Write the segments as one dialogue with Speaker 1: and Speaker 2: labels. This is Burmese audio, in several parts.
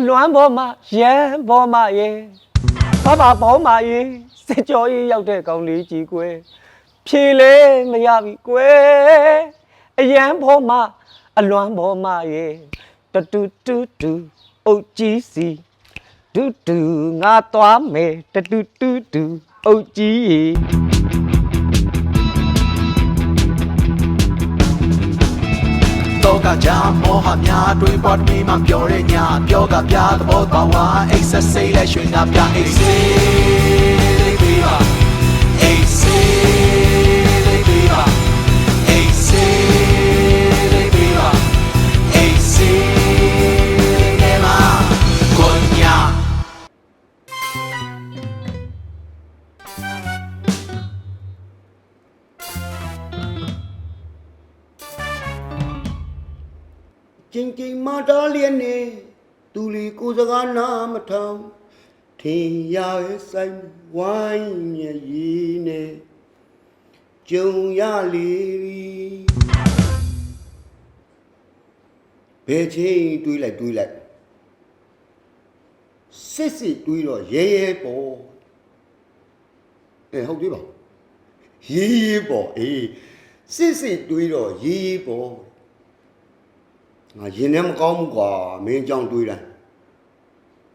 Speaker 1: အလွမ်းပေါ်မှာရန်ပေါ်မှာရေဘာဘာပေါင်းမှာရေစစ်ကြောရေးရောက်တဲ့ကောင်လေးကြီးကွယ်ဖြေလေမရပြီကွယ်အရန်ပေါ်မှာအလွမ်းပေါ်မှာရေတတူတူတူအုတ်ကြီးစီတူတူငါသွားမယ်တတူတူတူအုတ်ကြီးရေ
Speaker 2: ကကြမောဟများတွေးပေါ်တမီမှပြောတဲ့ညပြောကပြသဘောပေါက်ဝါအိတ်ဆက်စိတ်လက်ရွှေငါပြအိတ်စေးလေး
Speaker 3: စကားနာမထောင်ထင်ရရဲ့ဆိုင်ဝိုင်းမြည်ရည်နဲ့ကြုံရလေပြီဘယ်ချင်းတွေးလိုက်တွေးလိုက်စစ်စစ်တွေးတော့ရဲရဲပေါ်အဲဟုတ်သေးပါရေးရေးပေါ်အေးစစ်စစ်တွေးတော့ရေးရေးပေါ်ငါရင်ထဲမကောင်းဘူးကွာမင်းကြောင့်တွေးတိုင်း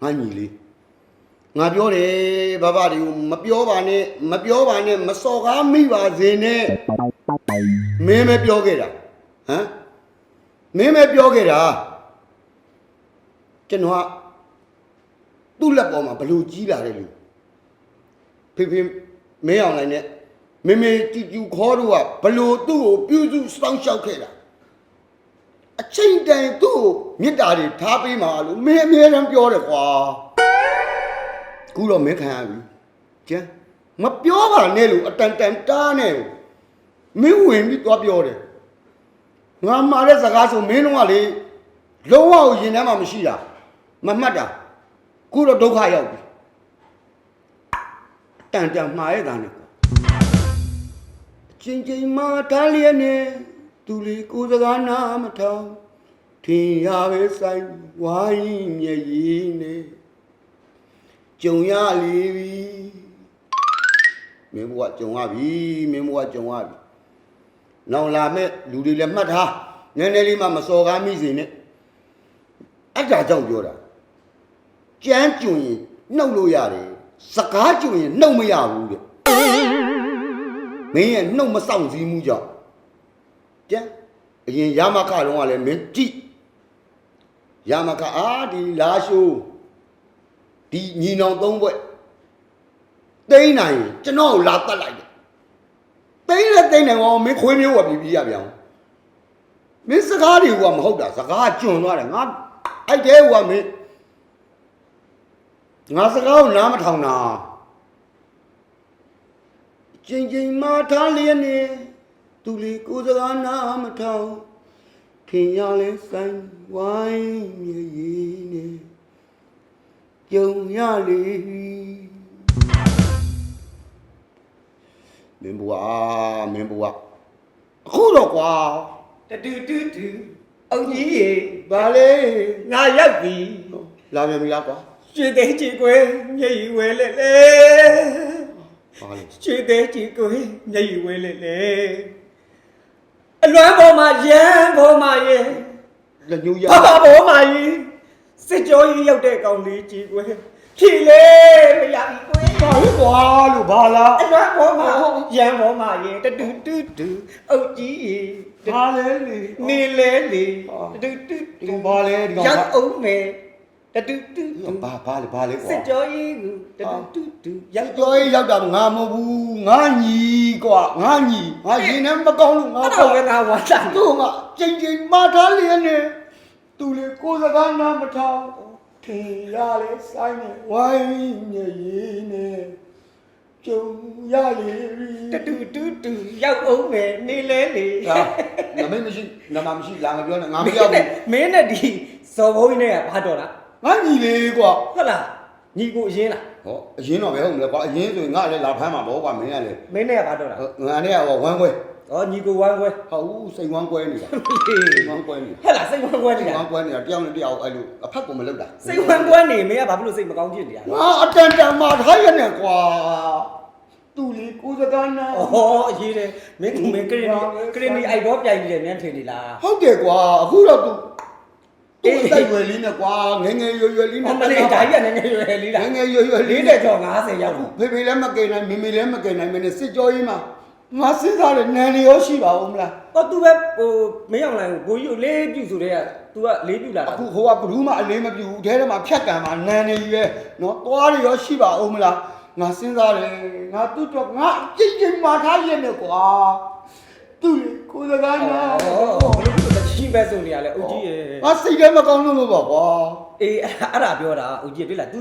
Speaker 3: ငါညီလေးငါပြောတယ်ဘဘတွေကိုမပြောပါနဲ့မပြောပါနဲ့မစော်ကားမိပါစေနဲ့မင်းပဲပြောခဲ့တာဟမ်မင်းပဲပြောခဲ့တာကျွန်တော်ကသူ့လက်ပေါ်မှာဘလို့ကြီးလာတဲ့လူဖေဖေမင်းအောင်လိုက်နဲ့မေမေတီကျူခေါ်တော့ကဘလို့သူ့ကိုပြုစုစောင့်ရှောက်ခဲ့တာ အချိန်တန်သူ့ကိုမေတ္တာတွေထားပေးမှာလို့မင်းအမြဲတမ်းပြောတယ်ကွာခုတော့မင်းခံရပြီကျန်မပြောပါနဲ့လို့အတန်တန်တားနဲ့ကိုမင်းဝင်ပြီးသွားပြောတယ်ငါမှားတဲ့စကားဆိုမင်းတို့ကလေလုံးဝကိုရင်ထဲမှာမရှိတာမမှတ်တာခုတော့ဒုက္ခရောက်ပြီအတန်တန်မှားရတာနဲ့ကွာအချင်းချင်းမှာထားလျက်နဲ့ သူလေကိုယ်စကားနာမထောင်ထင်ရပဲဆိုင်ဝိုင်းမြည်ရည်နဲ့ကြုံရလေပြီမင်းဘုရားကြုံရပြီမင်းဘုရားကြုံရပြီနောက်လာမဲ့လူတွေလည်းမှတ်ထားနည်းနည်းလေးမှမစော်ကားမိစေနဲ့အဲ့ဒါကြောင့်ပြောတာကြမ်းကျွင်ရင်နှုတ်လို့ရတယ်စကားကျွင်ရင်နှုတ်မရဘူးတဲ့မင်းရဲ့နှုတ်မဆောင်စည်းမှုကြောင့် ကျန်အရင်ရမခတော့ကလည်းမင်းတိရမခအာဒီလာရှိုးဒီညီနောင်သုံးဘွဲ့တိမ့်နိုင်ရင်ကျွန်တော်ကိုလာတတ်လိုက်တယ်တိမ့်လည်းတိမ့်နိုင်အောင်မင်းခွေးမျိုးဝယ်ပြီးပြီးရပြန်အောင်မင်းစကားတွေကမဟုတ်တာစကားကျွံသွားတယ်ငါအဲ့တဲကမင်းငါစကားကိုနားမထောင်တာကျင်ကျင်မာထားလျက်နေ သူလီကိုယ်စကားနားမထောင်ခင်ရလဲဆိုင်ဝိုင်းမြေကြီးနေကြုံရလေမင်းဘွားမင်းဘွားအခုတော့ကွာ
Speaker 1: တတူတူတူအုတ်ကြီးရေ
Speaker 3: ဗာလေ
Speaker 1: ငါရောက်ပြီ
Speaker 3: လာပြန်ပြီလားကွာ
Speaker 1: ရွှေသေးကြီးကွယ်မျက်ရည်ဝဲလေလေ
Speaker 3: ဗာလေ
Speaker 1: ရွှေသေးကြီးကွယ်မျက်ရည်ဝဲလေလေ အလွမ်းပေါ်မှာရန်ပေါ်မှာရေ
Speaker 3: လက်ညှိုးရ
Speaker 1: ဘာဘာပေါ်မှာရေစစ်ကြောရေးရောက်တဲ့ကောင်လေးကြီးကွယ်ဖြေလေမရပြီကွယ်
Speaker 3: ဘာလို့ကွာလို့ဘာလား
Speaker 1: အလွမ်းပေါ်မှာရန်ပေါ်မှာရေတတူတူတူအုတ်ကြီးရေ
Speaker 3: ဘာလဲလေ
Speaker 1: နေလေလေ
Speaker 3: ဟာ
Speaker 1: တတူတူ
Speaker 3: ဒီကောင်ဘာလဲဒီကောင်
Speaker 1: ရောက်အောင်မယ် တတူတူတူ
Speaker 3: ဘာဘာလဲဘာလဲကွာ
Speaker 1: စစ်ကြောရေးကိုတတူတူတူရောက်
Speaker 3: ကြောရေးရောက်တာငါမဟုတ်ဘူးငါညီကွာငါညီငါရင်ထဲမကောင်းလို့ငါ
Speaker 1: အဲ့
Speaker 3: ကွာ
Speaker 1: တော့ပဲငါဝါတာ
Speaker 3: သူ့ငါချိန်ချိန်မာထားလျက်နဲ့သူလေကိုယ်စကားနားမထောင်ထင်ရလေဆိုင်နဲ့ဝိုင်းမြေကြီးနဲ့ကြုံရလေပြီ
Speaker 1: တတူတူတူရောက်အောင်မယ်နေလဲလေ
Speaker 3: ဟာနမမရှိနမမရှိလာမပြောနဲ့ငါမရောက်ဘူး
Speaker 1: မင်းနဲ့ဒီဇော်ဘုန်းကြီးနဲ့ကဘာတော်လား
Speaker 3: ငါညီလေးကွာ
Speaker 1: ဟုတ်လားညီကိုအရင်လား
Speaker 3: ဟောအရင်တော့ပဲဟုတ်မလဲကွာအရင်ဆိုရင်ငါလည်းလာဖမ်းမှာပေါ့ကွာမင်းကလည်း
Speaker 1: မင်းနဲ့ကဘာတော်လား
Speaker 3: ငါနဲ့ကဝမ်းခွဲ
Speaker 1: ဩညီကိုဝမ်းကွဲ
Speaker 3: ဟာဦးစိတ်ဝမ်းကွဲနေတာ
Speaker 1: ဟေး
Speaker 3: စိတ်ဝမ်းကွဲနေတာ
Speaker 1: ဟဲ့လားစိတ်ဝမ်းကွဲနေ
Speaker 3: စိတ်
Speaker 1: တာ
Speaker 3: ဝမ်းကွဲနေတာတယောက်နဲ့တယောက်အဲ့လိုအဖက်ကိုမလုပ်တာ
Speaker 1: စိတ်ဝမ်းကွဲနေမင်းကဘာဖြစ်လို့စိတ်မကောင်းဖြစ်နေရလဲ
Speaker 3: ငါအတန်တန်မှာထားရနေကွာသူလေကိုစကားနာ
Speaker 1: ဩအရေးတယ်မင်းမင်းကရင်နီကရင်နီအိုက်တော့ပြိုင်နေတယ်မြန်ထင်နေလား
Speaker 3: ဟုတ်တယ်ကွာအခုတော့သူ
Speaker 1: အေး
Speaker 3: သူ့စိတ်ွယ်လေးနဲ့ကွာငယ်ငယ်ရွယ်ရွယ်လေး
Speaker 1: အ
Speaker 3: နဲ့
Speaker 1: မလေးဓာကြီးကလည်းငယ်ရွယ်လေးလား
Speaker 3: ငယ်ငယ်ရွယ်ရွယ်
Speaker 1: လေးတဲ့ကျော်90ရောက်ဘူး
Speaker 3: ဖေဖေလည်းမကယ်နိုင်မေမေလည်းမကယ်နိုင်မင်းစစ်ကြောကြီးမှာငါစဉ်းစားတယ်နန်နေရောရှိပါဦးမလား
Speaker 1: ဟော तू ပဲဟိုမင်းအောင်လိုင်းကိုကိုကြီးကိုလေးပြုတ်ဆိုတဲ့က तू ကလေးပြုတ်လာတာ
Speaker 3: အခုဟိုကဘလူးမအလေးမပြူဘူးအဲထဲမှာဖြတ်ကံမှာနန်နေကြီးပဲနော်သွားရရောရှိပါဦးမလားငါစဉ်းစားတယ်ငါသူ့တော့ငါအကြိမ်ကြိမ်မှာထားရနေကွာသူ့လေကိုယ်စကားနာ
Speaker 1: ဩ ဘလို့ဘလို့ချင်းပဲဆိုနေရလဲအုတ်ကြီးရေ
Speaker 3: ငါစိတ်ထဲမကောင်းလို့လို့ပါကွာ
Speaker 1: အေးအဲ့ဒါပြောတာအုတ်ကြီးတွေ့လား तू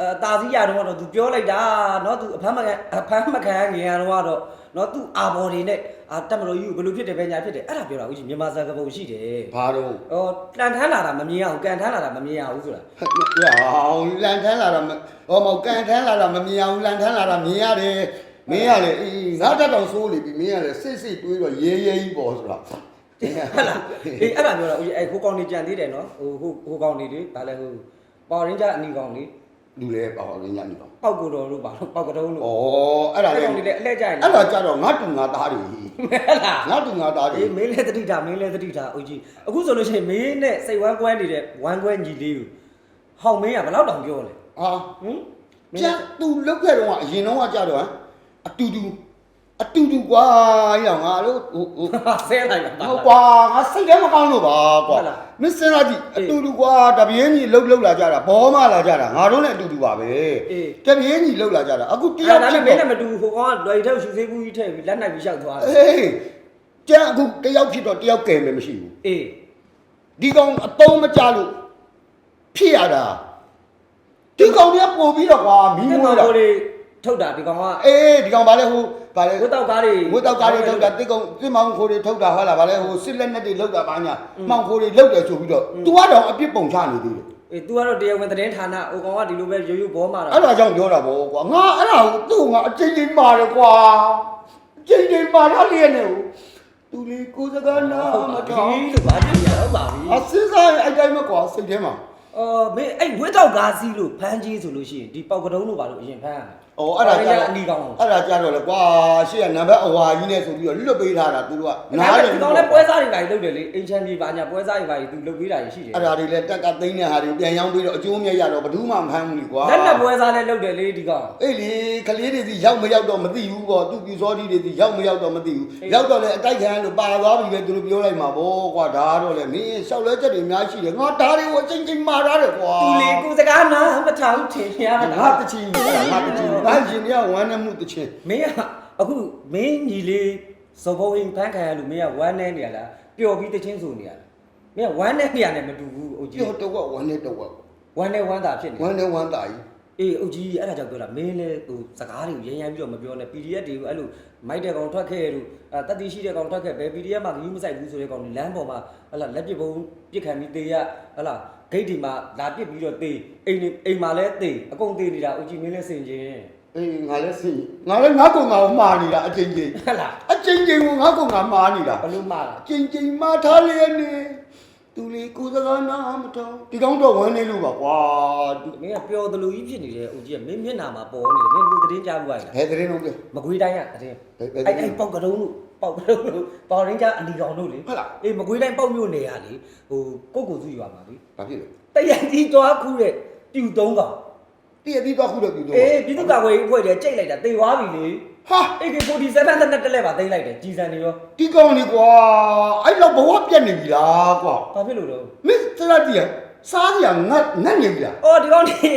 Speaker 1: အဲတာစီရတော့တော့ तू ပြောလိုက်တာเนาะ तू အဖမ်းမကန်အဖမ်းမခံငင်ရတော့တော့เนาะ तू အာဘော်တွေနဲ့အာတက်မလို့ယူဘလို့ဖြစ်တယ်ပဲညာဖြစ်တယ်အဲ့ဒါပြောတာအုတ်ကြီးမြန်မာစကားပုံရှိတယ်
Speaker 3: ဘာတော့
Speaker 1: ဟောတန်ထမ်းလာတာမမြင်အောင်ကန်ထမ်းလာတာမမြင်အောင်ဆိုတာ
Speaker 3: ရအောင်လန်ထမ်းလာတာမဟောမောကန်ထမ်းလာတာမမြင်အောင်လန်ထမ်းလာတာမြင်ရတယ်မင်းရလေအေးငါတက်တော်ဆိုးနေပြီမင်းရလေစိတ်စိတ်တွေးတော့ရေးရေးကြီးပေါ်ဆိုတာ
Speaker 1: ဟုတ်လားအေးအဲ့ဒါပြောတာဦးကြီးအဲ့ဟိုကောင်နေကြံသေးတယ်နော်ဟိုဟိုဟိုကောင်နေလေဒါလည်းဟိုပေါင်ရင်းကြအနီကောင်လေ
Speaker 3: လူလေပေါ့ရင်းညနေတော့
Speaker 1: ပောက်ကိုတော်လို့ပါလို့ပောက်ကတုံးလို့
Speaker 3: ဩအဲ့ဒါလေ
Speaker 1: ကောင်နေလေအလှည့်ကြရင်
Speaker 3: အဲ့ဒါကြတော့ငါတူငါသားတွေ
Speaker 1: ဟုတ်လား
Speaker 3: ငါတူငါသားတွေ
Speaker 1: အေးမင်းလည်းတတိတာမင်းလည်းတတိတာဦးကြီးအခုဆိုလို့ရှိရင်မင်းနဲ့စိတ်ဝမ်းကွဲနေတဲ့ဝမ်းကွဲညီလေးကိုဟောင်းမင်းကဘယ်တော့တောင်ပြောလဲ
Speaker 3: ဟာ
Speaker 1: ဟင်မင်း
Speaker 3: ကျန်သူလုတ်ခဲ့တော့ကအရင်တော့ကကြတော့ဟမ်အတူတူ အတူတူကွာရောငါလို့ဟိုဟို
Speaker 1: ဆဲလိုက်တာ
Speaker 3: ဟိုကွာငါစိတ်ထဲမကောင်းလို့ပါကွာ
Speaker 1: ဟုတ်လား
Speaker 3: မင်းစဉ်းစားကြည့်
Speaker 1: အေး
Speaker 3: အတူတူကွာတပြင်းကြီးလှုပ်လှုပ်လာကြတာဘောမလာကြတာငါတို့လည်းအတူတူပါပဲ
Speaker 1: အေး
Speaker 3: တပြင်းကြီးလှုပ်လာကြတာအခုတ
Speaker 1: အဲ့
Speaker 3: ယောက်
Speaker 1: ဒါ
Speaker 3: ဖြ
Speaker 1: နဲ့
Speaker 3: စ်
Speaker 1: မင်း
Speaker 3: တော့
Speaker 1: နဲ့မတူဟိုကောင်ကလွယ်ထဲရှူသေးဘူးကြီးထည့်ပြီးလက်နိုင်ပြီးရှောက်သွားတယ်
Speaker 3: အေးကျန်အခုတယောက်ဖြစ်တော့တယောက်ကဲမယ်မရှိဘူး
Speaker 1: အေး
Speaker 3: ဒီကောင်အတုံးမကြလို့ဖြစ်ရတာဒီကောင်ကပို့ပြီးတော့ကွာမီး
Speaker 1: ဒီ
Speaker 3: မွေး
Speaker 1: ကောင်
Speaker 3: တာ
Speaker 1: ကိုလေ ထုတ်တာဒီကောင်က
Speaker 3: အေးဒီကောင်ဗာလဲဟိုဗာလဲ
Speaker 1: ဝတ်တောက်ကားတွေ
Speaker 3: ဝတ်တောက်ကားတွေထုတ်တာတစ်ကောင်တစ်မောင်ခိုးတွေထုတ်တာဟုတ်လားဗာလဲဟိုစစ်လက်နဲ့တွေထုတ်တာဘာညာမှောင်ခိုးတွေထုတ်တယ်ဆိုပြီးတော့ तू ကတော့အပြစ်ပုံချနေသေးတယ်
Speaker 1: အေး तू ကတော့တရားဝင်သတင်းဌာနဟိုကောင်ကဒီလိုပဲရိုးရိုးဘောမှာတာ
Speaker 3: အဲ့ဒါကြောင့်ပြောတာဗောကွာငါအဲ့ဒါကိုသူ့ငါအချိန်ချင်းမာတယ်ကွာအချိန်ချင်းမာရလျက်နေကိုသူလေကိုယ်စကားနာ
Speaker 1: ဟုတ်
Speaker 3: မ
Speaker 1: ပါ
Speaker 3: ထောင်
Speaker 1: ပြီလို့ဘာဖြစ်ရတော့ပါပြီ
Speaker 3: အစစ်စားရင်အဲ့တိုင်းမကွာစိတ်ထဲမှာ
Speaker 1: အော်မင်းအဲ့ဝတ်တောက်ကားစီးလို့ဖမ်းကြီးဆိုလို့ရှိရင်ဒီပေါက်ကတုံးလို့ပါလို့အရင်ဖမ်းရမယ်
Speaker 3: ဩအဲ့ဒါကြ
Speaker 1: အဲ့
Speaker 3: တော့
Speaker 1: အနီကောင်
Speaker 3: အဲ့ဒါကြတော့လေကွာရှေ့ကနံပါတ်အဝါကြီးနဲ့ဆိုပြီးတော့လွတ်ပေးထားတာသူတို့က
Speaker 1: နားတယ်ဒီကောင်လည်းပွဲစားတွေပါလုပ်တယ်လေအင်ချန်ပြည်ပါညာပွဲစားတွေပါသူလုပ်ပေးတာရှိတယ်
Speaker 3: အဲ့ဒါတွေလည်းတက်ကသိန်းတဲ့ဟာတွေပြန်ရောင်းပြီးတော့အကျိုးမြတ်ရတော့ဘယ်သူမှမဖမ်းဘူးလေကွာ
Speaker 1: လက်နဲ့ပွဲစားလည်းလုပ်တယ်လေဒီကောင်
Speaker 3: အေးလေကလေးတွေစီရောက်မရောက်တော့မသိဘူးပေါ့သူပြူစောတိတွေစီရောက်မရောက်တော့မသိဘူးရောက်တော့လေအတိုက်ခံလို့ပါသွားပြီပဲသူတို့ပြောလိုက်မှာပေါ့ကွာဒါကတော့လေမင်းလျှောက်လဲချက်တွေအများရှိတယ်ငါဒါတွေကိုအချင်းချင်းမှားထားတယ်ကွာ
Speaker 1: သူလေကိုစကားနာမထောင်ထင်ရတာ
Speaker 3: ငါတချင်းအဲ့ဒါငါတချင်းငါရှင်ရဝမ်းနဲ့မှုတချင်း
Speaker 1: မင်းကအခုမင်းညီလေးစောဘုံဟင်ဖမ်းခံရလို့မင်းကဝမ်းနေနေရလားပျော်ပြီးတချင်းဆိုနေရလားမင်းကဝမ်းနေနေရနဲ့မတူဘူးအုတ်ကြီး
Speaker 3: ပြောတော့ဝမ်းနဲ့တော့
Speaker 1: ဝမ်းနေဝမ်းသာဖြစ်နေ
Speaker 3: ဝမ်းနဲ့ဝမ်းတာကြီး
Speaker 1: အေးအုတ်ကြီးအဲ့ဒါကြောင့်ပြောတာမင်းလည်းဟိုစကားတွေကိုရမ်းရမ်းပြီးတော့မပြောနဲ့ PDF တွေကိုအဲ့လိုမိုက်တဲ့ကောင်ထွက်ခဲ့ရလို့အဲတတိရှိတဲ့ကောင်ထွက်ခဲ့ဘယ် PDF မှာဂရုမစိုက်ဘူးဆိုတဲ့ကောင်လမ်းပေါ်မှာဟလာလက်ပစ်ပုံးပြစ်ခံပြီးတေးရဟလာဂိတ်ဒီမှာလာပစ်ပြီးတော့တေးအိမ်နေအိမ်မှာလည်းတေးအကုန်တေးနေတာအုတ်ကြီးမင်းလည်းစင်ချင်း
Speaker 3: အေးငါလည်းစိငါလည်းငါကောင်ငါမှားနေတာအချင်းချင်း
Speaker 1: ဟလာ
Speaker 3: အချင်းချင်းကိုငါကောင်ငါမှားနေတာ
Speaker 1: ဘလို့မှားလား
Speaker 3: ကျင်ကျင်မာထားလျက်နေသူလေကိုယ်စကားနာမထောင်ဒီကောင်းတော့ဝမ်းနေလို့ပါကွာ
Speaker 1: မင်းကပျော်တယ်လို့ကြီးဖြစ်နေတယ်အုတ်ကြီးကမင်းမျက်နှာမှာပေါ်နေတယ်မင်းဟိုသတင်းကြားဘူးလား
Speaker 3: ဘယ်သတင်းတော့ပြော
Speaker 1: မကွေးတိုင်းကသတင်း
Speaker 3: ဘယ်ဘယ်
Speaker 1: အဲ့အဲ့ပေါက်ကတုံးလို့ပေါက်ကတုံးလို့ပေါရင်းကြအနီကောင်တို့လေ
Speaker 3: ဟုတ်လား
Speaker 1: အေးမကွေးတိုင်းပေါက်မြို့နယ်ရလေဟိုကိုကိုစုရွာမှာလေ
Speaker 3: ဘာဖြစ်လဲ
Speaker 1: တရံကြီးသွားခုတဲ့ပြူသုံးကောင်
Speaker 3: တည့်ရပြီးတော့ခုတော့ပြီးတော့
Speaker 1: အေးပြည်သူ့ကာကွယ်ရေးအဖွဲ့တွေကြိတ်လိုက်တာတေသွားပြီလေ
Speaker 3: ဟာ
Speaker 1: AK47 တက်တက်လက်ပါသိမ်းလိုက်တယ်ကြီးစံနေရော
Speaker 3: ဒီကောင်းလေကွာအဲ့တော့ဘဝပြတ်နေပြီလားကွာ
Speaker 1: ဘာဖြစ်လို့လဲ
Speaker 3: မင်းစရတီးစားရငတ်ငတ်နေပြီလား
Speaker 1: အော်ဒီကောင်နေ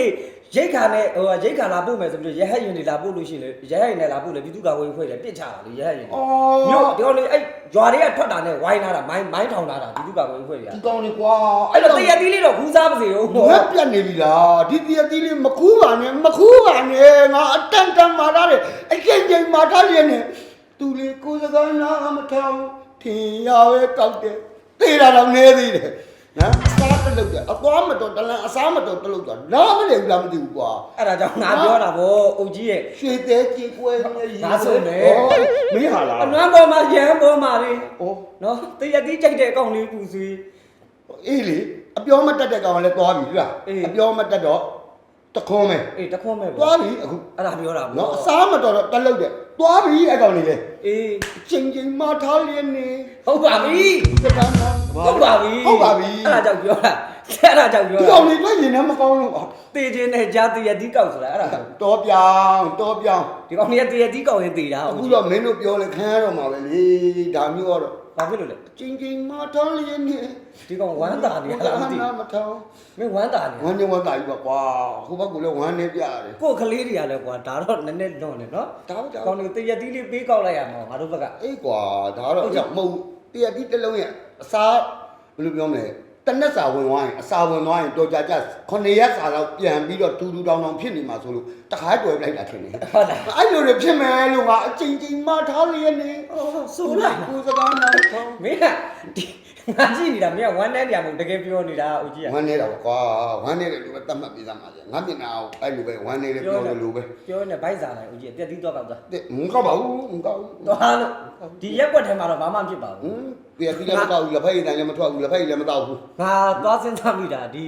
Speaker 1: ရိတ်ခါနဲ့ဟိုရိတ်ခါလာပို့မယ်ဆိုပြီးရဟတ်ရင်တွေလာပို့လို့ရှိရင်လေရဟတ်ရင်နဲ့လာပို့လေပြည်သူ့ကာကွယ်ရေးအဖွဲ့တွေပစ်ချတာလေရဟတ်ရင်
Speaker 3: အော
Speaker 1: မြို့်ဒီကောင်နေအဲ့ရွာတွေကထွက်တာနဲ့ဝိုင်းလာတာမိုင်းမိုင်းထောင်လာတာပြည်သူ့ကာကွယ်ရေးအဖွဲ့တွေက
Speaker 3: ဒီကောင်းလေကွာ
Speaker 1: အဲ့တော့တရသီးလေးတော့ခူးစားပါစေဦး
Speaker 3: ငတ်ပြတ်နေပြီလားဒီတည့်တီးလေးမခူးပါနဲ့မခူးပါနဲ့ငါအတန်တန်မာထားတယ်အချင်းချင်းမာထားလျက်နေသူလေကိုယ်စကားနာမထောင်ထင်ရပဲကောက်တယ်သေးတာတော့နေသေးတယ် နော်အစားတစ်လုပ်တယ်အသွားမတော်တလန်အစားမတော်တစ်လုပ်တာနားမလည်ဘူးလားမသိဘူးကွာ
Speaker 1: အဲ့ဒါကြောင့်ငါပြောတာဗောအုတ်ကြီးရဲ့
Speaker 3: ရွှေသေးကြီးကွဲနေရည်
Speaker 1: ငါဆုံးတယ်
Speaker 3: ဩမင်းဟာလား
Speaker 1: အနွမ်းပေါ်မှာရမ်းပေါ်မှာလေ
Speaker 3: ဩ
Speaker 1: နော်တရက်တိကြိုက်တဲ့အကောင်လေးပူဆွေး
Speaker 3: အေးလေအပြောမတက်တဲ့ကောင်ကလည်းသွားပြီလား
Speaker 1: အေး
Speaker 3: အပြောမတက်တော့တခွန်းမယ်
Speaker 1: အေးတခွန်းမဲ့ဗော
Speaker 3: သွားပြီအခု
Speaker 1: အဲ့ဒါပြောတာဗော
Speaker 3: နော်အစားမတော်တော့တက်လုပ်တယ်သွားပြီအဲ့ကောင်လေးလေ
Speaker 1: အေး
Speaker 3: ချင်းချင်းမထားလျက်နေ
Speaker 1: ဟုတ်ပါပြီ
Speaker 3: စကားနာ
Speaker 1: ဟုတ်ပါပြီ
Speaker 3: ဟုတ်ပါပြီ
Speaker 1: အဲ့ဒါကြောင့်ပြောတာအဲ့ဒါကြောင့်ပြော
Speaker 3: ဒီ
Speaker 1: တာ
Speaker 3: ကောင်လေးတွေ့ရင်လည်းမကောင်းလို့အော်
Speaker 1: တေခြင်းနဲ့ဂျာတရက်တိကောက်ဆိုတာအဲ့ဒါကြောင့်
Speaker 3: တော်ပြောင်းတော်ပြောင်း
Speaker 1: ဒီကောင်လေးကတရက်တိကောက်ရင်တေတာ
Speaker 3: အခုတော့မင်းတို့ပြောလဲခံရတော့မှာပဲလေဒါမျိုးကတော့
Speaker 1: ဘာဖြစ်လို့လဲ
Speaker 3: ချင်းချင်းမထားလျက်နေ
Speaker 1: ဒီကောင်ဝမ်းတာနေလားမသိ
Speaker 3: နာမထောင်း
Speaker 1: မင်းဝမ်းတာနေ
Speaker 3: ဝမ်းနေဝမ်းသာကြီးပါကွာဟိုဘက်ကလည်းဝမ်းနေပြရတယ်
Speaker 1: ကို့ကလေးတွေကလည်းကွာဒါတော့နည်းနည်းလွန်နေနော်
Speaker 3: ဒါပဲဒါ
Speaker 1: ကောင်လေးတရက်တိလေးပေးကောက်လိုက်ရမှာငါတို့ဘက်က
Speaker 3: အေးကွာဒါတော့အကြောက်မဟုတ်တရတိတစ်လုံးရဲ့ အစားဘယ်လိုပြောမလဲတနက်စာဝင်သွားရင်အစာဝင်သွားရင်တော်ကြကြ9ရက်စာလောက်ပြန်ပြီးတော့တူတူတောင်တောင်ဖြစ်နေမှာဆိုလို့တခါတွေ့ပလိုက်တာထင်တယ်
Speaker 1: ဟုတ်လား
Speaker 3: အဲ့လိုတွေဖြစ်မယ်လို့ငါအချိန်ချင်းမထားလျက်နေ
Speaker 1: အော်ဆိုလိုက်
Speaker 3: ကိုစကားနာထောင်း
Speaker 1: မင်းကဒီ ငါကြည့်နေတာမင်းကဝမ်းတန်းနေရမို့တကယ်ပြောနေတာဦးကြီးက
Speaker 3: ဝမ်းနေတာပေါ့ကွာဝမ်းနေတယ်လို့ပဲတတ်မှတ်ပြီးသားမှာလေငါမျက်နှာကိုအဲ့လိုပဲဝမ်းနေတယ်ပြောတယ်လို့ပဲ
Speaker 1: ပြောနေဗိုက်စားလိုက်ဦးကြီးတက်သီးတော့ကောက်သွား
Speaker 3: တဲ့မကောက်ပါဘူးမကောက်ဘူး
Speaker 1: သွားလို့ဒီရက်ွက်ထဲမှာတော့ဘာမှမဖြစ်ပါ
Speaker 3: ဟ
Speaker 1: ဘူး
Speaker 3: မ်ပြည့်ပြီးလည်းမကောက်ဘူးလက်ဖက်ရည်တိုင်းလည်းမထွက်ဘူးလက်ဖက်ရည်လည်းမတောက်ဘူး
Speaker 1: ငါသွားစဉ်းစားမိတာဒီ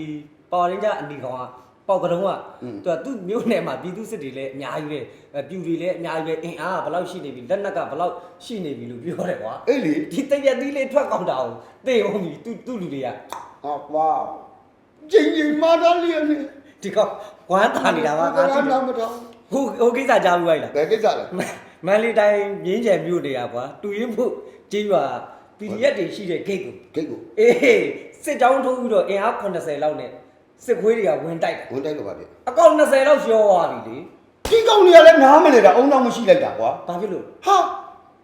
Speaker 1: ပေါ်ရင်းကြအနီကောင်က ပေါက်ကတုံးက
Speaker 3: อืม
Speaker 1: သူကသူ့မျိုးနယ်မှာပြည်သူစစ်တွေလည်းအများကြီးပဲအဲပြူတွေလည်းအများကြီးပဲအင်အားကဘယ်လောက်ရှိနေပြီလက်နက်ကဘယ်လောက်ရှိနေပြီလို့ပြောတယ်ကွာ
Speaker 3: အေးလေ
Speaker 1: ဒီတရက်သီးလေးထွက်ကောက်တာကိုသိအောင်ပြီသူသူ့လူတွေက
Speaker 3: ဟာကွာချင်းချင်းမထားလျက်နေ
Speaker 1: ဒီကောင်ဝမ်းတာနေတာပါငါ
Speaker 3: စကား
Speaker 1: ကြည့်
Speaker 3: နာ
Speaker 1: တယ်
Speaker 3: မထောင်း
Speaker 1: ဟိုဟိုကိစ္စကြားဘူးလိုက်လား
Speaker 3: ဘယ်ကိစ္စလဲ
Speaker 1: မန်လေးတိုင်းမြင်းကျယ်မြို့နေရကွာတူရင်ဖို့ကြီးရွာ PDF တွေရှိတဲ့ဂိတ်ကို
Speaker 3: ဂိတ်ကို
Speaker 1: အေးစစ်ကြောင်းထိုးပြီးတော့အင်အား80လောက်နဲ့ စစ်ခွေးတွေကဝင်တိုက်တယ်
Speaker 3: ဝင်တိုက်လို့ပါဗျ
Speaker 1: အကောင့်20လောက်ရှောသွားပြီလေ
Speaker 3: ဒီကောင်တွေကလည်းနားမလဲတာအုံနောက်မရှိလိုက်တာကွာ
Speaker 1: ဘာဖြစ်လို့
Speaker 3: ဟာ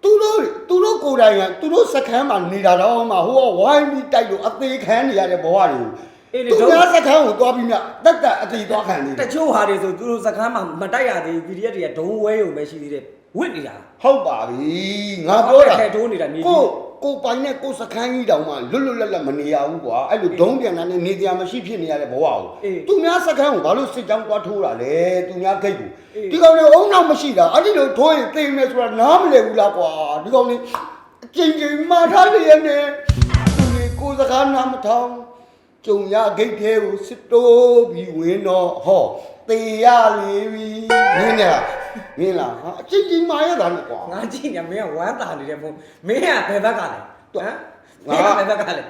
Speaker 3: သူတို့သူတို့ကိုယ်တိုင်ကသူတို့စခန်းမှာနေတာတော့မှဟိုကဝိုင်းပြီးတိုက်လို့အသေးခံနေရတဲ့ဘဝတွေကို
Speaker 1: အေးလေ
Speaker 3: သူ
Speaker 1: တော့
Speaker 3: များစခန်းကိုသွားပြီးမြတက်တက်အသေးသွားခံနေ
Speaker 1: တ
Speaker 3: တယ်
Speaker 1: ချို့ဟာတွေဆိုသူတို့စကမ်းမှာမတိုက်ရသေးဘူး PDF တွေကဒုံဝဲရုံပဲရှိသေးတယ်ဝစ်နေတာ
Speaker 3: ဟုတ်ပါပြီငါပြောတာ
Speaker 1: ထဲထိုးနေတာမြေကြီး
Speaker 3: ကို ကိုပိုင်နဲ့ကိုစခန်းကြီးတောင်မှလွတ်လွတ်လပ်လပ်မနေရဘူးကွာအဲ့လိုဒုံးပြန်တာနဲ့နေတရားမရှိဖြစ်နေရတဲ့ဘဝကိုသူများစခန်းကိုဘာလို့စစ်ကြောင်းသွားထိုးတာလဲသူများဂိတ်ကိုဒီကောင်တွေအုံနောက်မရှိတာအဲ့ဒီလိုထိုးရင်သိမယ်ဆိုတာနားမလည်ဘူးလားကွာဒီကောင်တွေအကျဉ်းချင်းမှားထားလျက်နဲ့သူတွေကိုစကားနားမထောင် ကျုံရဂိတ်သေးကိုစစ်တိုးပြီးဝင်တော့ဟောတေရလေပြီမင်းလားမင်းလားဟာအကျဉ်းချင်းမှားရတာနဲ့ကွာ
Speaker 1: ငါကြည့်နေမင်းကဝမ်းတာနေတဲ့ပုံမင်းကဘယ်ဘက်ကလဲဟမ်
Speaker 3: ငါ
Speaker 1: ငါဘယ်ဘက်ကလဲ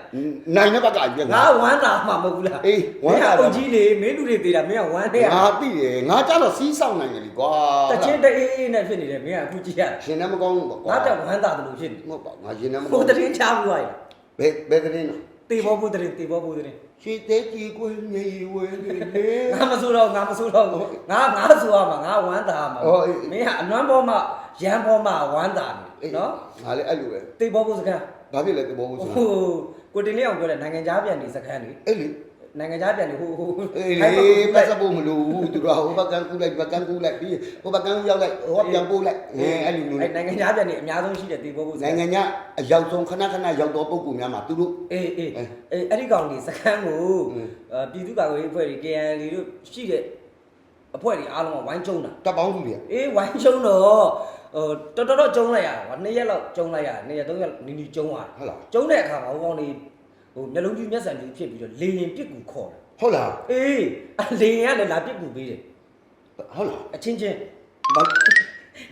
Speaker 3: နိုင်တဲ့ဘက်ကပြ
Speaker 1: ငါဝမ်းတာမှမဟုတ်ဘူးလား
Speaker 3: အေးဝမ်းသာတာ
Speaker 1: မင်းကအုပ်ကြီးလေမင်းလူတွေသေးတာမင်းကဝမ်းတဲ့
Speaker 3: ငါသိတယ်ငါကြတော့စီးဆောင်နိုင်တယ်လीကွာ
Speaker 1: တချင်းတအေးအေးနဲ့ဖြစ်နေတယ်မင်းကအခုကြည့်ရ
Speaker 3: ရှင်လည်းမကောင်းဘူးပေါ့ကွာ
Speaker 1: ငါတက်ဝမ်းတာတယ်လို့ဖြစ်နေ
Speaker 3: မဟုတ်ပါငါရှင်လည်းမ
Speaker 1: ဟို
Speaker 3: ကောင်း
Speaker 1: တရင်ချဘူးလိုက်
Speaker 3: ဘယ်ဘယ်တရင်နော်
Speaker 1: တေဘောဘူးတရင်တေဘောဘူးတရင်
Speaker 3: ရွှေသေးကြီးကိုမြေဝဲနေလေ
Speaker 1: ငါမဆိုတော့ငါမဆိုတော့ငါငါဆိုရမှာငါဝမ်းတာမှာ
Speaker 3: ဟုတ်အေး
Speaker 1: မင်းကအနွမ်းပေါ်မှာရမ်းပေါ်မှာဝမ်းတာနေ
Speaker 3: အေး
Speaker 1: နော်
Speaker 3: ငါလည်းအဲ့လိုပဲ
Speaker 1: တေဘောဘူးစကန်
Speaker 3: ဘာဖြစ်လဲတဘောဘူးဆို
Speaker 1: ဟိုကိုတင်လေးအောင်ပြောတဲ့နိုင်ငံခြားပြန်နေစကန်နေ
Speaker 3: အဲ့လေ
Speaker 1: နိုင်ငံခြားပြန်နေဟိုဟို
Speaker 3: အေးလေပတ်စပ်ဖို့မလိုဘူးသူတို့ဟိုဘက်ကန်ကူးလိုက်ဒီဘက်ကန်ကူးလိုက်ပြီးဟိုဘက်ကန်ရောက်လိုက်ဟိုပြန်ပို့လိုက်အဲအဲ့လိုမျိုး
Speaker 1: အဲ့နိုင်ငံခြားပြန်နေအများဆုံးရှိတဲ့တေဘောဘူးစကန်
Speaker 3: နိုင်ငံညာအရောက်ဆုံးခဏခဏရောက်တော့ပုံကူများမှာသူတို့
Speaker 1: အေးအေး
Speaker 3: အေး
Speaker 1: အေးအဲ့ဒီကောင်ဒီစကန်ကို
Speaker 3: อืม
Speaker 1: အဲပြည်သူ့ကာကွယ်ရေးအဖွဲ့တွေ KNL တို့ရှိတဲ့အဖွဲ့တွေအားလုံးကဝိုင်းကျုံတာ
Speaker 3: တပ်ပေါင်းစုတွေ
Speaker 1: အေးဝိုင်းကျုံတော့ဟိုတော်တော်တော့ကျုံလိုက်ရတာကွာနှစ်ရက်လောက်ကျုံလိုက်ရတယ်နှစ်ရက်သုံးရက်နီနီကျုံရတယ်
Speaker 3: ဟုတ်လား
Speaker 1: ကျုံတဲ့အခါမှာဟိုကောင်တွေ ဟိုမျက်လုံးကြီးမျက်စံကြီးဖြစ်ပြီးတော့လေရင်ပြစ်ကူခေါ်တယ်
Speaker 3: ဟုတ်လား
Speaker 1: အေးအလေရင်ကလည်းလာပြစ်ကူပေးတယ်
Speaker 3: ဟုတ်လား
Speaker 1: အချင်းချင်း
Speaker 3: ဘာ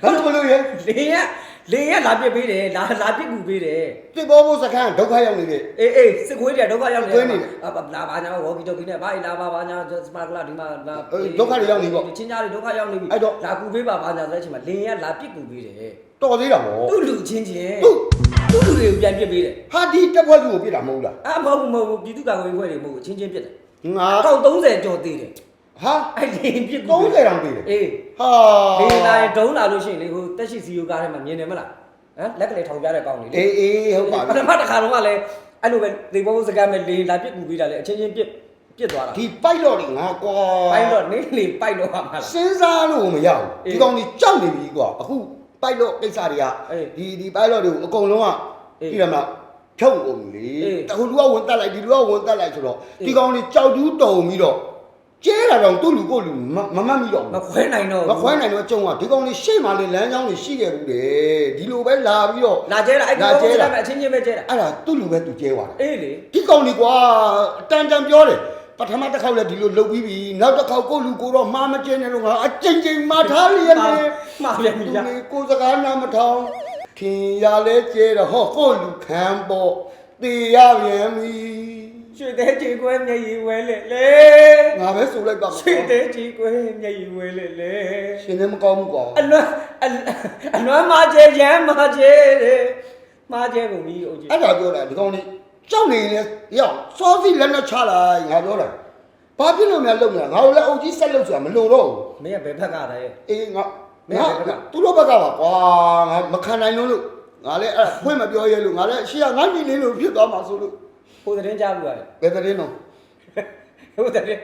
Speaker 3: ဘာလို့မလို့ရဲ
Speaker 1: လေရင်ကလေရင်ကလာပြစ်ပေးတယ်လာလာပြစ်ကူပေးတယ်
Speaker 3: ပြစ်ပေါ်ဖို့စခန်းဒုက္ခရောက်နေတဲ့
Speaker 1: အေးအေးစစ်ခွေးတွေဒုက္ခရောက်နေ
Speaker 3: ခွေးနေတယ်
Speaker 1: အာလာပါညာဝေါ်ကီတိုကီနဲ့ဘာလာပါဘာညာစပါကလာဒီမှာလာ
Speaker 3: အေးဒုက္ခတွေရောက်နေပေါ့
Speaker 1: ချင်းကြားတွေဒုက္ခရောက်နေပြီ
Speaker 3: အဲ့တော့
Speaker 1: လာကူပေးပါဘာညာဆိုတဲ့အချိန်မှာလေရင်ကလာပြစ်ကူပေးတယ်
Speaker 3: တော်သေးတာဗော
Speaker 1: သူ့လူချင်းချင်း
Speaker 3: သူ့
Speaker 1: သူ့လူတွေကိုပြန်ပြစ်ပေးတယ်
Speaker 3: ဟာဒီတက်ဖွဲ့လူကိုပြစ်တာမဟုတ်လား
Speaker 1: အာမဟုတ်ဘူးမဟုတ်ဘူးပြည်သူ့ကာကွယ်ရေးအဖွဲ့တွေမဟုတ်ဘူးချင်းချင်းပြစ်တယ်
Speaker 3: ငါ
Speaker 1: အကောက်30ကျော်သေးတယ်
Speaker 3: ဟာ
Speaker 1: အဲ့လေရင်ပြစ်ကူ
Speaker 3: 30တောင်ပေးတယ်
Speaker 1: အေး
Speaker 3: ဟာ
Speaker 1: လေလာရင်ဒုံးလာလို့ရှိရင်လေဟိုတက်ရှိစီယိုကားထဲမှာမြင်တယ်မလားဟမ်လက်ကလေးထောင်ပြတဲ့ကောင်းနေလေ
Speaker 3: အေးအေးဟုတ်ပါ
Speaker 1: ပ
Speaker 3: ပြီ
Speaker 1: ထမတစ်ခါတော့ကလည်းအဲ့လိုပဲဒီဘောစကားမဲ့လေလာပြစ်ကူပေးတာလေအချင်းချင်းပြစ်ပြစ်သွားတာ
Speaker 3: ဒီပိုက်တော့တွေငါကွာ
Speaker 1: ပိုက်တော့နေလေပိုက်တော့ပါမလား
Speaker 3: စဉ်းစားလို့မရဘူး
Speaker 1: အေး
Speaker 3: ဒီကောင်ကြီးကြောက်နေပြီကွာအခု ပိုက်တော့ကိစ္စတွေက
Speaker 1: အေး
Speaker 3: ဒီဒီပိုက်တော့တွေကိုအကုန်လုံးက
Speaker 1: အေး
Speaker 3: ကြည့်ရမလားဖြုတ်အောင်လေ
Speaker 1: အေး
Speaker 3: တခုလူကဝင်တက်လိုက်ဒီလူကဝင်တက်လိုက်ဆိုတော့ဒီကောင်လေးကြောက်တူးတုံပြီးတော့ကျဲတာတော့သူ့လူကိုလူမမမှတ်မိတော့
Speaker 1: မ
Speaker 3: ဘူး
Speaker 1: ခွဲနိုင်တော့
Speaker 3: မခွဲနိုင်တော့ကျုံကဒီကောင်လေးရှေ့မှာလေလမ်းကြောင်းတွေရှိခဲ့ဘူးလေဒီလိုပဲလာပြီးတော့
Speaker 1: လာကျဲတာအဲ့
Speaker 3: လာ
Speaker 1: ဒီ
Speaker 3: ကျဲ
Speaker 1: ကျဲ
Speaker 3: တာ
Speaker 1: တာအချင်းချင်းပဲကျဲတာ
Speaker 3: အဲ့ဒါသူ့လူပဲသူကျဲသွားတယ်
Speaker 1: အေးလေ
Speaker 3: ဒီကောင်လေးကွာအတန်တန်ပြောတယ် ပထမတစ်ခေါက်လည်းဒီလိုလုပ်ပြီးပြီနောက်တစ်ခေါက်ကိုလူကိုတော့မှားမကျင်းနေလို့ငါအကြိမ်ကြိမ်မှားထားလျက်နေ
Speaker 1: မှားပြန်ပြီ
Speaker 3: သူ
Speaker 1: လား
Speaker 3: လေကိုယ်စကားနာမထောင်ခင်ရလဲကျဲတော့ဟောကိုလူခံပေါ့တေရပြန်ပြီ
Speaker 1: ရွှေသေးကြီးကွဲမျက်ရည်ဝဲလေလေ
Speaker 3: ငါပဲဆိုလိုက်ပါမ
Speaker 1: ရွှေသေးကြီးကွဲမျက်ရည်ဝဲလေလေ
Speaker 3: ရှင်လည်းမကောင်းဘူးကွာ
Speaker 1: အနွမ်းအအနွမ်းမကျဲရမ်းမကျဲတဲ့မကျဲကုန်ပြီအိုကြီး
Speaker 3: အဲ့ဒါပြောတာဒီကောင်လေး ကြောက်နေလေရောက်စောစီလက်နဲ့ချလိုက်ငါပြောတာဘာဖြစ်လို့များလုံနေတာငါတို့လည်းအုပ်ကြီးဆက်လုပ်ဆိုတာမလုံတော့ဘူး
Speaker 1: မင်းကဘယ်ဖက်ကတည်း
Speaker 3: အေးငါ
Speaker 1: မင်း
Speaker 3: ငါ
Speaker 1: ဘယ်ဘက်က
Speaker 3: သူတို့ဘက်ကပါကွာငါမခံနိုင်လို့လို့ငါလည်းအဲ့ဒါဖွင့်မပြောရဲလို့ငါလည်းရှေ့ကငါညီလေးလို့ဖြစ်သွားမှာဆိုလို့
Speaker 1: ဟိုသတင်းကြားဘူးလား
Speaker 3: ဘယ်တဲ့င်းတော့
Speaker 1: ဟိုသတင်း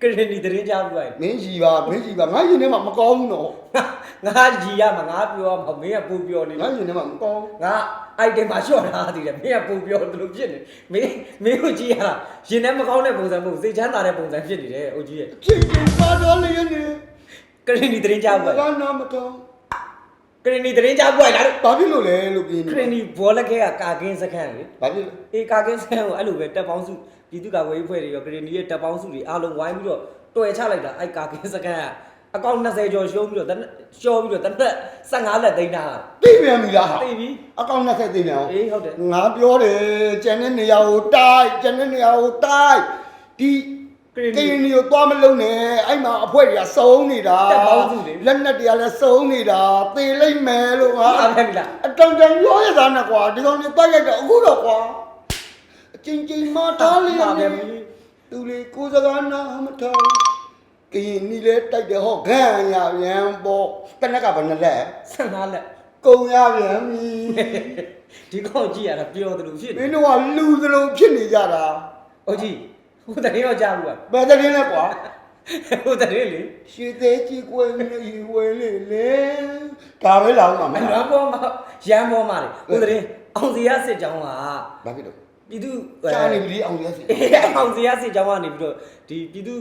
Speaker 1: ကရင်ဒီသတင်းကြားဘူးလား
Speaker 3: မင်းကြီးပါမင်းကြီးပါငါရင်ထဲမှာမကောင်းဘူးနော်
Speaker 1: ငါကြီးရမှာငါပြောမှာမင်းကပူပြောနေ
Speaker 3: ငါရင်ထဲမှာမကောင်း
Speaker 1: ငါအိုက်တင်မှာလျှော့ထားသေးတယ်မင်းကပူပြောတယ်လို့ဖြစ်နေမင်းမင်းကိုကြည့်ရတာရင်ထဲမကောင်းတဲ့ပုံစံမဟုတ်စိတ်ချမ်းသာတဲ့ပုံစံဖြစ်နေတယ်အိုကြီးရဲ့
Speaker 3: ချင်းချင်းပါတော်လေးနေ
Speaker 1: ကရင်ဒီသတင်းကြားဘူး
Speaker 3: ဘာ
Speaker 1: လား
Speaker 3: နာမတော်
Speaker 1: ကရင်ဒီသတင်းကြားဘူးလားလို့
Speaker 3: ဘာဖြစ်လို့လဲလို့ပြင်း
Speaker 1: ကရင်ဒီဘောလကဲကကာကင်းစခန်းလေ
Speaker 3: ဘာဖြစ်လဲ
Speaker 1: အေးကာကင်းစခန်းကိုအဲ့လိုပဲတက်ပေါင်းစုပြည်သူ့ကာကွယ်ရေးဖွဲ့တွေရောကရင်ဒီရဲ့တက်ပေါင်းစုတွေအားလုံးဝိုင်းပြီးတော့တွေ့ချလိုက်တာအဲ့ကာကင်းစခန်းက အကောင့်20ကျော်ရှုံးပြီးတော့တနက်ရှော့ပြီးတော့တနက်15လက်သိမ်းတာ
Speaker 3: သိပြန်ပြီလားဟာ
Speaker 1: သိပြီ
Speaker 3: အကောင့်20သိပြန်အောင်
Speaker 1: အေးဟုတ်တယ်
Speaker 3: ငါပြောတယ်ကျန်တဲ့နေရာကိုတိုက်ကျန်တဲ့နေရာကိုတိုက်ဒီ
Speaker 1: ကရင်
Speaker 3: က
Speaker 1: ဒီ
Speaker 3: ရင်နီကိုသွားမလုံးနဲ့အဲ့မှာအဖွဲတွေကစုံနေတာ
Speaker 1: တက်ပေါင်းစုလေ
Speaker 3: လက်နက်တွေကလည်းစုံနေတာသေလိုက်မယ်လို့ငါ
Speaker 1: အားပြန်ပြီလား
Speaker 3: အတန်တန်ပြောရတာနဲ့ကွာဒီကောင်တွေတိုက်လိုက်တော့အခုတော့ကွာအချင်းချင်းမထားလေး
Speaker 1: အားပြန်
Speaker 3: နေ
Speaker 1: ပြီ
Speaker 3: သူလေကိုယ်စကားနာမထောင် ကရင်နီလဲတိုက်တယ်ဟောဂန်ရပြန်ပေါ့တနက်ကဘယ်နှလက်
Speaker 1: 15လက်
Speaker 3: ကုံရပြန်ပြီ
Speaker 1: ဒီကောင်ကြည့်ရတာပျော်တယ်လို့ဖြစ်
Speaker 3: မ
Speaker 1: နေ
Speaker 3: င်းတို့ကလူသလိုဖြစ်နေကြတာ
Speaker 1: ဟုတ်ကြီးဟိုတရင်ရောကြားဘူးလား
Speaker 3: ဘယ်တည်းလဲကွာ
Speaker 1: ဟိုတရင်လေ
Speaker 3: ရှည်သေးကြီးကွယ်နေဝဲလေလေဒါပဲလောင်းမှာမ
Speaker 1: အ
Speaker 3: လား
Speaker 1: နွမ်းပေါ်မှာရမ်းပေါ်မှာလေဟိုတရင်အောင်စရာစစ်ကြောင်းက
Speaker 3: ဘာဖြစ်လို့
Speaker 1: ပြည်သူ
Speaker 3: ကြားနေပြီအောင်ရစီ
Speaker 1: အေးအောင်စရာစစ်ကြောင်းကနေပြီးတော့ဒီပြည်သူ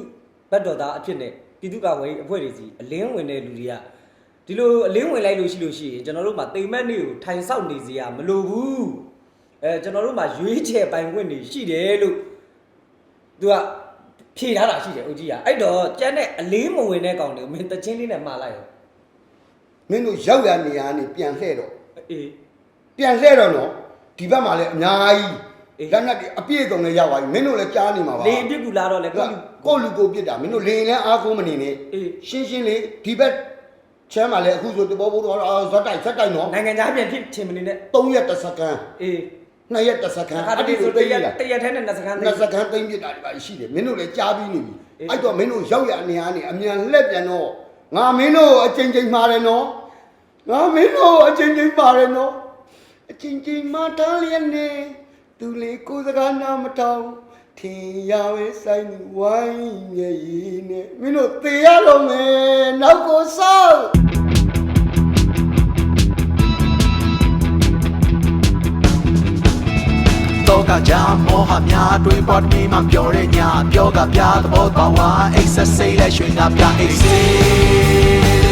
Speaker 1: ဘတ်တော်သားအဖြစ်နဲ့ပြည်သူ့ကာကွယ်ရေးအဖွဲ့တွေစီအလင်းဝင်တဲ့လူတွေကဒီလိုအလင်းဝင်လိုက်လို့ရှိလို့ရှိရင်ကျွန်တော်တို့မှာတိမ်မက်နေကိုထိုင်ဆောက်နေစရာမလိုဘူးအဲကျွန်တော်တို့မှာရွေးချယ်ပိုင်ခွင့်တွေရှိတယ်လို့သူကဖြေထားတာရှိတယ်ဦးကြီးကအဲ့တော့ကျန်တဲ့အလေးမဝင်တဲ့ကောင်တွေကိုမင်းတချင်းလေးနဲ့မှားလိုက်ရော
Speaker 3: မင်းတို့ရောက်ရနေရနေပြန်လှဲ့တော့
Speaker 1: အေး
Speaker 3: ပြန်လှဲ့တော့နော်ဒီဘက်မှာလည်းအများ
Speaker 1: အေး
Speaker 3: ကြီး လက်နက်တွေအပြည့်အစုံနဲ့ရောက်သွားပြီမင်းတို့လည်းကြားနေမှာပါ
Speaker 1: လေအပြစ်ကူလာတော့လေ
Speaker 3: ကကိုလူကိုပြစ်တာမင်းတို့လေရင်လည်းအားကိုးမနေနဲ့
Speaker 1: အေး
Speaker 3: ရှင်းရှင်းလေးဒီဘက်ချမ်းမှာလည်းအခုဆိုတဘောဘောတော့ဇက်တိုက်ဇက်တိုက်နော်
Speaker 1: နိုင်ငံခြားပြန်ဖြစ်ချင်မနေနဲ့
Speaker 3: 3ရက်တစ်စက္ကန့်
Speaker 1: အေး
Speaker 3: 2ရက်တစ်စက္ကန့်
Speaker 1: အခါတည်းဆိုတရက်တရက်ထဲနဲ့နှစ်စကန်
Speaker 3: နှစ်စက္ကန့်သိမ့်ပြစ်တာတွေပါရှိတယ်မင်းတို့လည်းကြားပြီးနေပြီ
Speaker 1: အေး
Speaker 3: အဲ့တော့မင်းတို့ရောက်ရနေရနေအမြန်လှက်ပြန်တော့ငါမင်းတို့အချိန်ချင်းမှားတယ်နော်ငါမင်းတို့အချိန်ချင်းမှားတယ်နော်အချိန်ချင်းမှားတန်းလျက်နေ သူလေကိုယ်စကားနာမထောင်ထင်ရဝဲဆိုင်ဝိုင်းမြေကြီးနဲ့မင်းတို့သေရတော့မယ်နောက်ကိုစောက်
Speaker 2: တော့ကကြမောဟများတွေးပေါ်တမီမှပြောတဲ့ညပြောကပြသဘောပေါက်ဝါအိတ်ဆက်စိတ်လဲရွှေငါပြအိတ်စေး